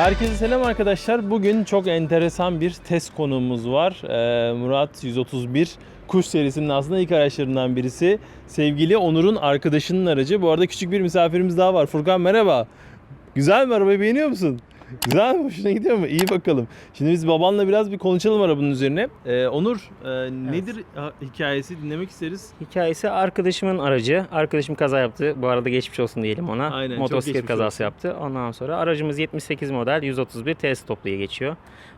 Herkese selam arkadaşlar. Bugün çok enteresan bir test konuğumuz var. Ee, Murat 131 kuş serisinin aslında ilk araçlarından birisi. Sevgili Onur'un arkadaşının aracı. Bu arada küçük bir misafirimiz daha var. Furkan merhaba. Güzel mi arabayı beğeniyor musun? Güzel mi? Hoşuna gidiyor mu? İyi bakalım. Şimdi biz babanla biraz bir konuşalım arabanın üzerine. Ee, Onur e, nedir ha- hikayesi dinlemek isteriz. Hikayesi arkadaşımın aracı. Arkadaşım kaza yaptı. Bu arada geçmiş olsun diyelim ona. Aynen, çok Motosiklet geçmiş kazası olsun. yaptı. Ondan sonra aracımız 78 model 131 TS topluya geçiyor.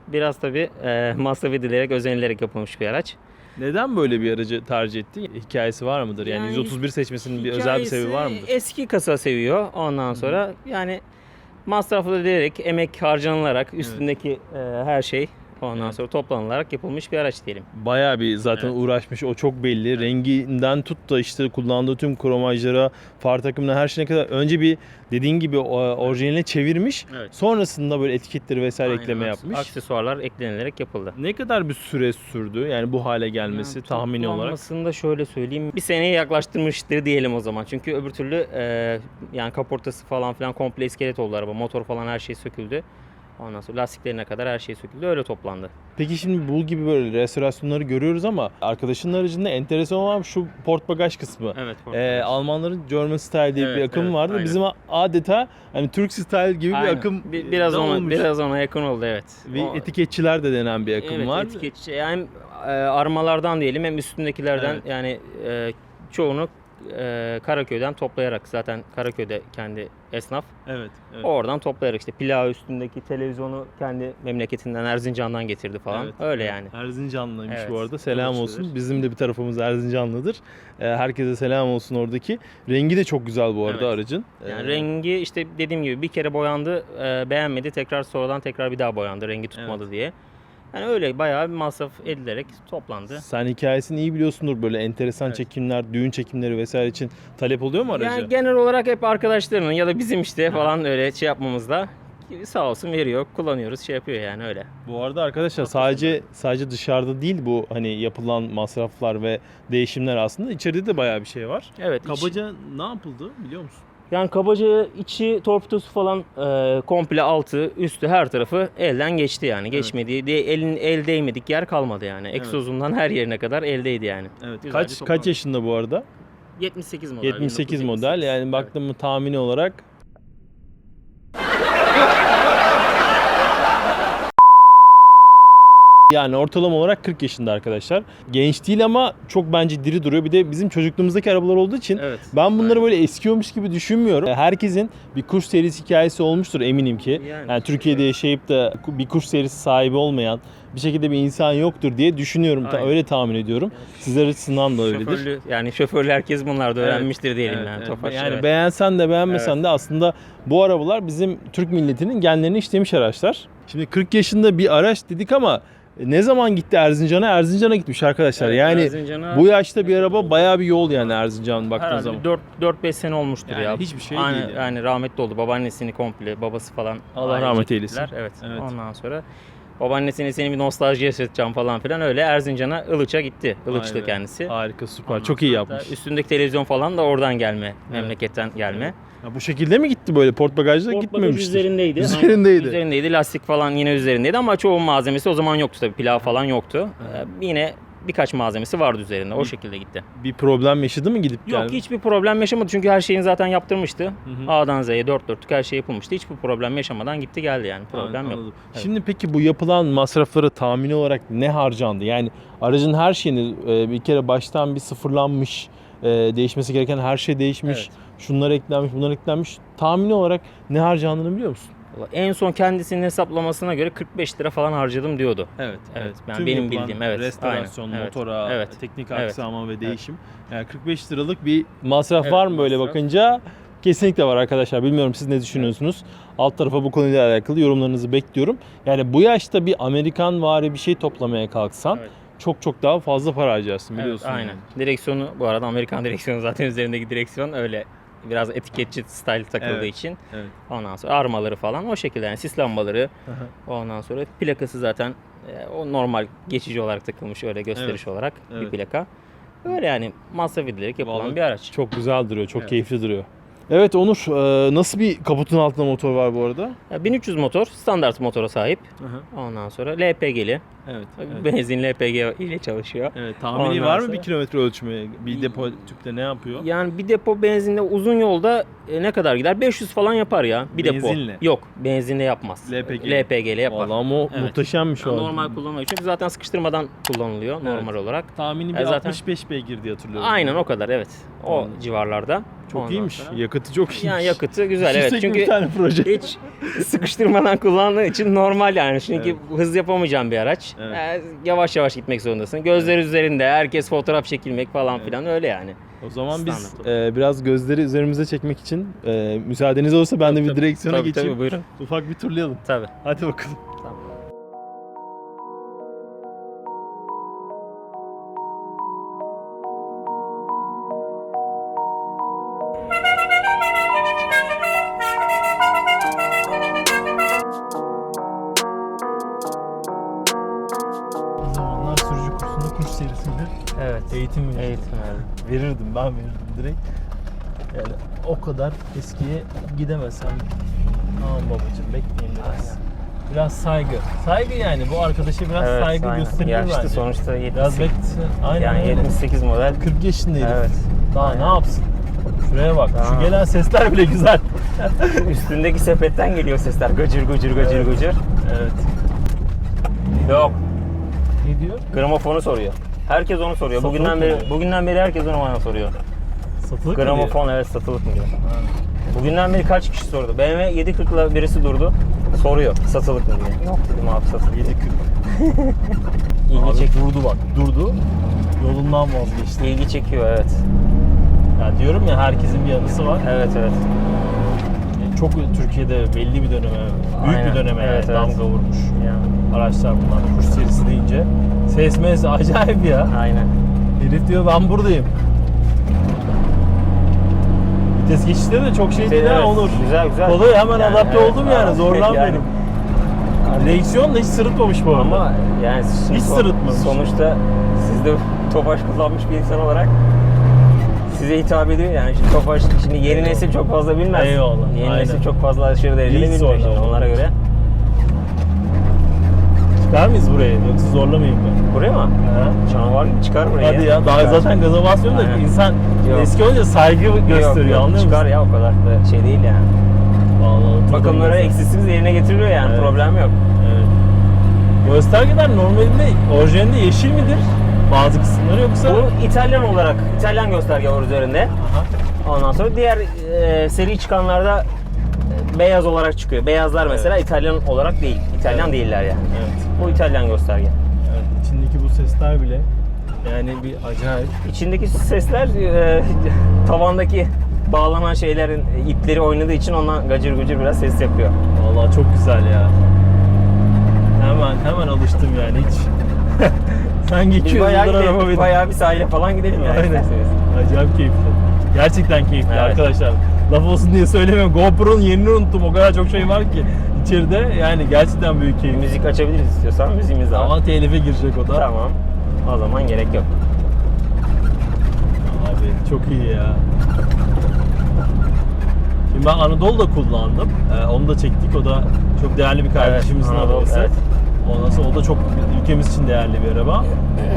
Biraz tabi e, masraf edilerek, özenilerek yapılmış bir araç. Neden böyle bir aracı tercih etti? Hikayesi var mıdır? Yani, Yani 131 seçmesinin bir özel bir sebebi var mıdır? Eski kasa seviyor. Ondan sonra yani masraflı edilerek, emek harcanılarak, üstündeki e, her şey ondan Evet. sonra toplanılarak yapılmış bir araç diyelim. Bayağı bir zaten Evet. uğraşmış. O çok belli. Renginden tut da işte kullandığı tüm kromajlara, far takımına her şeyine kadar önce bir dediğin gibi orijinaline çevirmiş. Evet. Sonrasında böyle etiketleri vesaire Aynen, ekleme yapmış. Aksesuarlar eklenilerek yapıldı. Ne kadar bir süre sürdü? Yani bu hale gelmesi Yani tahmini olarak. toplanmasını da şöyle söyleyeyim. Bir seneye yaklaştırmıştır diyelim o zaman. Çünkü öbür türlü e, yani kaportası falan filan komple iskelet oldu araba. Motor falan her şey söküldü. Ondan sonra lastiklerine kadar her şey söküldü. Öyle toplandı. Peki şimdi bu gibi böyle restorasyonları görüyoruz ama arkadaşının aracında enteresan olan şu port bagaj kısmı. Evet. Ee, Almanların German Style diye bir Evet, akım evet, vardı. aynen. Bizim adeta hani Türk Style gibi bir akım biraz da ona olmuş. biraz ona yakın oldu evet. Ve O- etiketçiler de denen bir akım evet, var. etiketçi. Yani e, armalardan diyelim hem üstündekilerden Evet. yani e, çoğunu e, Karaköy'den toplayarak zaten Karaköy'de kendi esnaf Evet. evet. Oradan toplayarak işte plağı üstündeki televizyonu kendi memleketinden Erzincan'dan getirdi falan. Evet, Öyle evet. yani. Erzincanlıymış Evet, bu arada. Selam olsun. Bizim de bir tarafımız Erzincanlıdır. Ee, herkese selam olsun oradaki. Rengi de çok güzel bu arada Evet. aracın. Yani Ee, rengi işte dediğim gibi bir kere boyandı, e, beğenmedi. Tekrar sonradan tekrar bir daha boyandı rengi tutmadı diye. Yani öyle bayağı bir masraf edilerek toplandı. Sen hikayesini iyi biliyorsundur böyle enteresan Evet. çekimler, düğün çekimleri vesaire için talep oluyor mu aracı? Yani genel olarak hep arkadaşlarının ya da bizim işte falan öyle şey yapmamızda sağ olsun veriyor, kullanıyoruz, şey yapıyor yani öyle. Bu arada arkadaşlar sadece sadece dışarıda değil bu hani yapılan masraflar ve değişimler aslında içeride de bayağı bir şey var. Evet. iç- Kabaca ne yapıldı biliyor musun? Yani kabaca içi torpidosu falan e, komple altı üstü her tarafı elden geçti yani. Geçmediği de elin el değmedik yer kalmadı yani. Egzozundan her yerine kadar eldeydi yani. Evet. Kaç kaç yaşında bu arada? 78 model. 78 model. 1978. Yani Evet. baktım mı tahmini olarak Yani ortalama olarak 40 yaşında arkadaşlar. Genç değil ama çok bence diri duruyor. Bir de bizim çocukluğumuzdaki arabalar olduğu için Evet. ben bunları Aynen. böyle eskiyormuş gibi düşünmüyorum. Herkesin bir kuş serisi hikayesi olmuştur eminim ki. Yani. Yani Türkiye'de yaşayıp da bir kuş serisi sahibi olmayan bir şekilde bir insan yoktur diye düşünüyorum. Aynen. öyle tahmin ediyorum. Sizler açısından da öyledir. Şoförlü, yani şoförlü herkes bunlarda Evet, öğrenmiştir diyelim Evet, yani. evet. Tofaş, yani evet. beğensen de beğenmesen de aslında bu arabalar bizim Türk milletinin genlerini işlemiş araçlar. Şimdi 40 yaşında bir araç dedik ama ne zaman gitti Erzincan'a? Erzincan'a gitmiş arkadaşlar. Evet, yani Erzincan'a bu yaşta bir araba bayağı bir yol yani Erzincan baktığın herhalde zaman. bir 4-5 sene olmuştur Yani ya. hiçbir şey Aynı- değil yani. Yani rahmetli oldu. Babaannesini komple, babası falan. Allah rahmet eylesin. Evet. Evet. Ondan sonra babaannesini seni bir nostalji yaşatacağım falan filan öyle Erzincan'a Ilıç'a gitti. Ilıç'tı Vay be. kendisi. Harika süper. Ondan Çok iyi yapmış. Üstündeki televizyon falan da oradan gelme. Memleketten gelme. Ya bu şekilde mi gitti böyle port bagajda Port bagaj gitmemiştir. üzerindeydi. Üzerindeydi. Üzerindeydi. Lastik falan yine üzerindeydi ama çoğu malzemesi o zaman yoktu tabii. Pilav falan yoktu. Ee, yine birkaç malzemesi vardı üzerinde. O şekilde gitti. Bir problem yaşadı mı gidip Yok geldi? hiçbir problem yaşamadı çünkü her şeyini zaten yaptırmıştı. Hı hı. A'dan Z'ye dört dörtlük her şey yapılmıştı. Hiçbir problem yaşamadan gitti geldi yani. Problem Anladım, yok. anladım. Evet. Şimdi peki bu yapılan masraflara tahmini olarak ne harcandı? Yani aracın her şeyini e, bir kere baştan bir sıfırlanmış, e, değişmesi gereken her şey değişmiş, Evet. şunlar eklenmiş, bunlar eklenmiş. Tahmini olarak ne harcandığını biliyor musun? En son kendisinin hesaplamasına göre 45 lira falan harcadım diyordu. Evet, Evet, yani benim bildiğim, evet, Restorasyon, aynen, evet, motora, evet, teknik evet, aksama ve değişim. Yani 45 liralık bir masraf Evet, var mı böyle masraf. bakınca? Kesinlikle var arkadaşlar. Bilmiyorum siz ne düşünüyorsunuz? Alt tarafa bu konuyla alakalı yorumlarınızı bekliyorum. Yani bu yaşta bir Amerikan vari bir şey toplamaya kalksan Evet. çok çok daha fazla para harcarsın Evet, biliyorsun. aynen. yani. Direksiyonu bu arada Amerikan direksiyonu zaten üzerindeki direksiyon öyle biraz etiketçi style takıldığı Evet, için. evet. Ondan sonra armaları falan o şekilde yani sis lambaları. Hı hı. Ondan sonra plakası zaten e, o normal geçici olarak takılmış öyle gösteriş olarak evet. bir plaka. Öyle yani masraf edilerek yapılan Vallahi bir araç. Çok güzel duruyor, çok Evet. keyifli duruyor. Evet Onur, e, nasıl bir kaputun altında motor var bu arada? Ya 1300 motor standart motora sahip. Ondan sonra LPG'li. Evet. Benzin LPG ile çalışıyor. Evet, tahmini Ondan var mı sonra- bir kilometre ölçümü? Bir depo tüpte ne yapıyor? Yani bir depo benzinde uzun yolda e, ne kadar gider? 500 falan yapar ya bir Benzinle. depo. Yok, benzinle yapmaz. LPG. LPG ile yapar. Vallahi o Evet. muhteşemmiş o. Yani normal kullanmak için zaten sıkıştırmadan kullanılıyor Evet. normal olarak. Tahmini bir E, zaten- 65 beygir diye hatırlıyorum. Aynen o kadar evet. O Anladım. civarlarda. Çok Ondan iyiymiş. sonra- Yakıtı çok iyiymiş. Yani yakıtı güzel evet. Çünkü bir tane proje. hiç sıkıştırmadan kullandığı için normal yani. Çünkü hız yapamayacağın bir araç. Evet. Yani yavaş yavaş gitmek zorundasın. Gözler üzerinde herkes fotoğraf çekilmek falan Evet. filan öyle yani. O zaman biz Standart e, biraz gözleri üzerimize çekmek için e, müsaadeniz olursa ben de bir Tabii, direksiyona tabii, geçeyim. Tabii buyurun. Ufak bir turlayalım. Tabii. Hadi bakalım. Serisinde Evet. eğitim verirdim. Eğitim verdim. verirdim ben verirdim direkt. Yani o kadar eskiye gidemesem. Tamam babacığım bekleyin biraz. Biraz saygı. Saygı yani bu arkadaşa biraz Evet, saygı aynen. gösterilir Yaşlı bence. sonuçta Biraz 78. bekle. Aynen yani öyle. 78 model. 40 yaşında herif. Evet. Daha Aynen. ne yapsın? Şuraya bak. Şu Daha- gelen sesler bile güzel. Üstündeki sepetten geliyor sesler. Gıcır gıcır gıcır Evet. gıcır. Evet. Yok. Ne diyor? Gramofonu soruyor. Herkes onu soruyor. Satılık bugünden beri diyor? bugünden beri herkes onu bana soruyor. Satılık Gramofon evet satılık mı diyor. Ha. Bugünden beri kaç kişi sordu? BMW 740'la birisi durdu. Soruyor satılık mı diye. Yok dedim abi satılık. 7.40. İlgi, Abi çek durdu bak. Durdu. Yolundan vazgeçti. ilgi çekiyor evet. Ya diyorum ya herkesin bir anısı var. Evet evet. Yani Çok Türkiye'de belli bir döneme, büyük Aynen. bir döneme Evet, yani evet. damga vurmuş Yani, araçlar bunlar. Kurs serisi deyince. Ses mes acayip ya. aynen. Herif diyor ben buradayım. Vites geçişleri de çok şey değil ha Evet, Onur. Güzel güzel. Kolay hemen Yani adapte evet, oldum yani zorlanmadım. Direksiyon da hiç sırıtmamış bu arada. Ama yani Hiç son- sırıtmamış. Sonuçta siz de Tofaş kullanmış bir insan olarak size hitap ediyor yani şimdi Tofaş şimdi yeni nesil çok fazla bilmez. Eyvallah, Yeni aynen. nesil çok fazla aşırı derecede Hiç bilmiyor şimdi onlara göre. Çıkar mıyız buraya yoksa zorlamayayım mı? Buraya mı? Ha? Canavar gibi çıkar buraya. Hadi ya daha Çıkar. zaten gaza basmıyorum da Aynen. insan Yok. eski olunca saygı gösteriyor Yok, yok, anlıyor musun? Çıkar ya o kadar da şey değil yani. Vallahi Bakımları eksiksiz yerine getiriliyor yani Evet. problem yok. Evet. Göstergeler normalde orijinalinde yeşil midir? Bazı kısımları yoksa? Bu İtalyan olarak İtalyan gösterge var üzerinde. Aha. Ondan sonra diğer e, seri çıkanlarda e, beyaz olarak çıkıyor. Beyazlar mesela İtalyan olarak değil. İtalyan Evet. değiller yani. Evet. Bu İtalyan gösterge. evet. İçindeki bu sesler bile yani bir acayip. İçindeki sesler e, tavandaki bağlanan şeylerin ipleri oynadığı için ondan gacır gucur biraz ses yapıyor. Vallahi çok güzel ya. Hemen hemen alıştım yani hiç. Biz 200 bayağı, araba gidelim, benim. bayağı bir sahile falan gidelim yani. Aynen. Acayip keyifli. Gerçekten keyifli Evet. arkadaşlar. Laf olsun diye söylemiyorum. GoPro'nun yerini unuttum. O kadar çok şey var ki içeride. Yani gerçekten büyük keyif. Müzik açabiliriz istiyorsan müziğimiz var. Ama telife girecek o da. Tamam. O zaman gerek yok. Abi çok iyi ya. Şimdi ben Anadolu'da kullandım. Ee, onu da çektik. O da çok değerli bir kardeşimizin Anadolu, arabası. evet. Ondan sonra o da çok ülkemiz için değerli bir araba.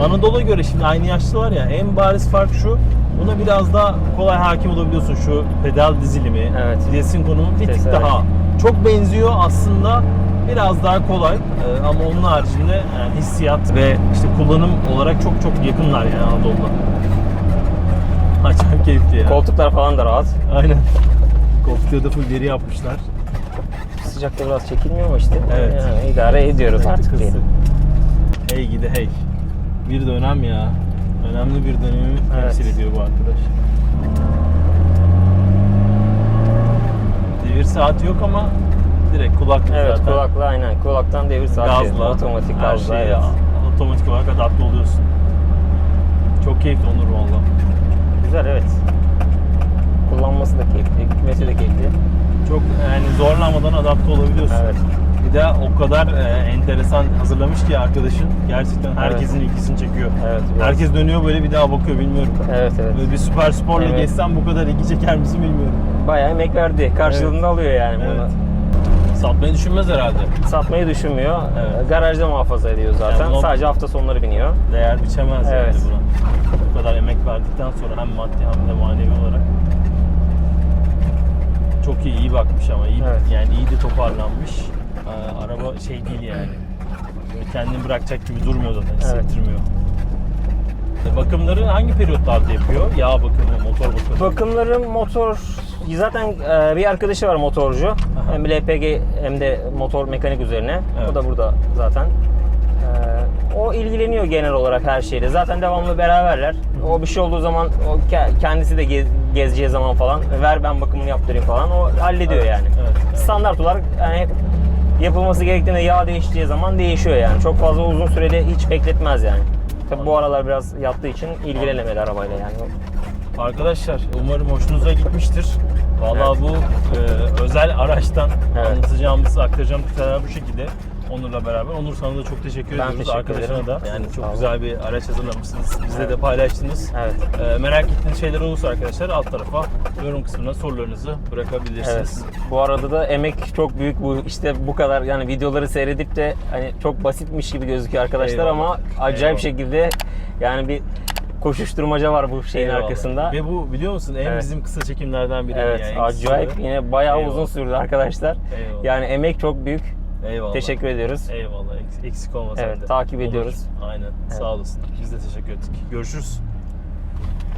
Anadolu'ya göre şimdi aynı yaşlılar ya en bariz fark şu. Buna biraz daha kolay hakim olabiliyorsun şu pedal dizilimi, Evet. vitesin konumu bir tık daha. Çok benziyor aslında biraz daha kolay Ee, ama onun haricinde yani hissiyat ve işte kullanım olarak çok çok yakınlar yani Anadolu'da. Acayip keyifli ya. Koltuklar falan da rahat. Aynen. Koltukları da full deri yapmışlar. Sıcakta biraz çekilmiyor ama işte. Evet. Yani idare ediyoruz artık diyelim. Hey gidi hey. Bir dönem ya. Önemli bir dönemi Evet. temsil ediyor bu arkadaş. Devir saati yok ama direkt kulaklık Evet zaten. kulakla aynen. Kulaktan devir saati. Gazla, Otomatik her gazla. şeye evet. otomatik olarak adapte oluyorsun. Çok keyifli Onur valla. Güzel evet. Kullanması da keyifli, gitmesi de keyifli. Çok yani zorlamadan adapte olabiliyorsun. Evet. Bir de o kadar e, enteresan hazırlamış ki arkadaşın. Gerçekten herkesin ilgisini çekiyor. Evet. biraz- Herkes dönüyor böyle bir daha bakıyor bilmiyorum. Evet evet. Böyle bir süper sporla Evet. geçsem bu kadar ilgi çeker misin bilmiyorum. Bayağı emek verdi. Karşılığını alıyor yani bunu. Evet. Satmayı düşünmez herhalde. Satmayı düşünmüyor. Evet. Garajda muhafaza ediyor zaten. Yani Sadece hafta sonları biniyor. Değer biçemez Evet. yani buna. Bu kadar emek verdikten sonra hem maddi hem de manevi olarak. İyi, bakmış ama iyi Evet. yani iyi de toparlanmış. Ee, araba şey değil yani. Böyle kendini bırakacak gibi durmuyor zaten, hissettirmiyor. E, Bakımları hangi periyotlarda yapıyor? Yağ bakımı, motor bakımı. Bakımlarım motor zaten e, bir arkadaşı var motorcu. Hem LPG hem de motor mekanik üzerine. Evet. O da burada zaten. E, o ilgileniyor genel olarak her şeyle. Zaten devamlı beraberler. O bir şey olduğu zaman o ke- kendisi de gez- gezeceği zaman falan ver ben bakımını yaptırayım falan. O hallediyor Evet, yani. evet, evet. Standart olarak yani yapılması gerektiğinde yağ değişeceği zaman değişiyor yani. Çok fazla uzun süreli hiç bekletmez yani. Tabi bu aralar biraz yattığı için ilgilenemedi arabayla yani. Arkadaşlar umarım hoşunuza gitmiştir. Vallahi Evet. bu e, özel araçtan Evet. anlatacağımız, aktaracağım detaylar bu şekilde. Onur'la beraber. Onur sana da çok teşekkür Ben ediyoruz. teşekkür Arkadaşına ederim. da. Yani çok güzel bir araç hazırlamışsınız. Bizle Evet. de paylaştınız. Evet. E, merak ettiğiniz şeyler olursa arkadaşlar alt tarafa yorum kısmına sorularınızı bırakabilirsiniz. Evet. Bu arada da emek çok büyük bu işte bu kadar yani videoları seyredip de hani çok basitmiş gibi gözüküyor arkadaşlar Eyvallah. ama acayip Eyvallah. şekilde yani bir koşuşturmaca var bu şeyin Eyvallah. arkasında. Ve bu biliyor musun en Evet. bizim kısa çekimlerden biri. Evet, yani. Acayip yine bayağı Eyvallah. uzun sürdü arkadaşlar. Eyvallah. Yani emek çok büyük. Eyvallah. Teşekkür ediyoruz. Eyvallah. Eks- Eksik olma Evet, sen de. takip Olur. ediyoruz. Aynen. Evet. Sağ olasın. Biz de teşekkür ettik. Görüşürüz.